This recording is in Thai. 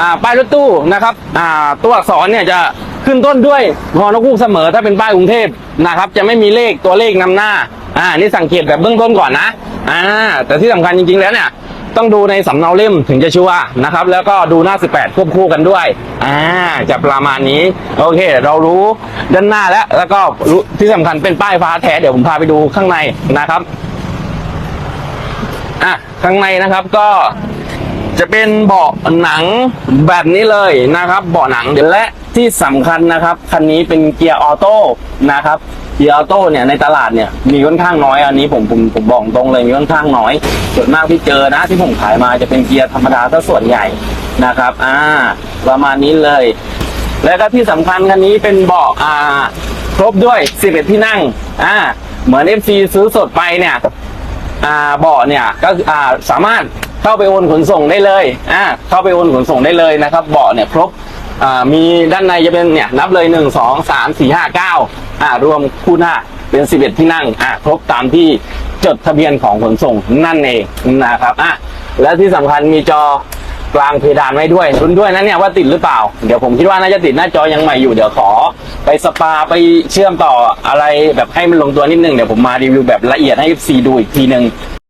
อ่าป้ายรถตู้นะครับอ่าตัวอักษรเนี่ยจะขึ้นต้นด้วยงอนกคูกเสมอถ้าเป็นป้ายกรุงเทพนะครับ จะไม่มีเลขตัวเลขนำหน้าอ่านี่สังเกตแบบเบื้องต้นก่อนนะอ่าแต่ที่สำคัญจริงๆแล้วเนี่ยต้องดูในสำเนาเล่มถึงจะชัวร์นะครับ แล้วก็ดูหน้า 18 ควบคู่กันด้วย อ่า จะประมาณนี้ โอเค เรารู้ด้านหน้าแล้ว แล้วก็รู้ที่สำคัญเป็นป้ายฟ้าแท้ เดี๋ยวผมพาไปดูข้างในนะครับ อะ ข้างในนะครับก็ จะเป็นเบาะหนังแบบนี้เลยนะครับเบาะหนังและที่สำคัญนะครับคันนี้เป็นเกียร์ออโต้นะครับเกียร์ออโต้เนี่ยในตลาดเนี่ยมีค่อนข้างน้อยอันนี้ผมผมผมบอกตรงเลยมีค่อนข้างน้อยส่วนมากที่เจอนะที่ผมขายมาจะเป็นเกียร์ธรรมดาซะส่วนใหญ่นะครับอ่าประมาณนี้เลย แล้วก็ที่สำคัญคันนี้เป็นเบาะอ่าครบด้วย 11 ที่นั่งอ่าเหมือน FC ซื้อสดไปเนี่ยอ่าเบาะเนี่ยก็อ่าสามารถ เข้าไปโอนขนส่งได้เลยอ่าเข้าไปโอนขนส่งได้เลยนะครับ เบาะเนี่ยครบอ่ามีด้านในจะเป็นเนี่ยนับเลยหนึ่งสองสามสี่ห้าเก้าอ่ารวมคู่หน้าเป็นสิบเอ็ดที่นั่งอ่าครบตามที่จดทะเบียนของขนส่งนั่นเองนะครับอะและที่สำคัญมีจอกลางเพดานไว้ด้วยรุนด้วยนะเนี่ยว่าติดหรือเปล่า เดี๋ยวผมคิดว่าน่าจะติดหน้าจอยังใหม่อยู่เดี๋ยวขอ ไปสปาไปเชื่อมต่ออะไรแบบให้มันลงตัวนิดนึงเดี๋ยวผมมารีวิวแบบละเอียดให้ FC ดูอีกทีนึง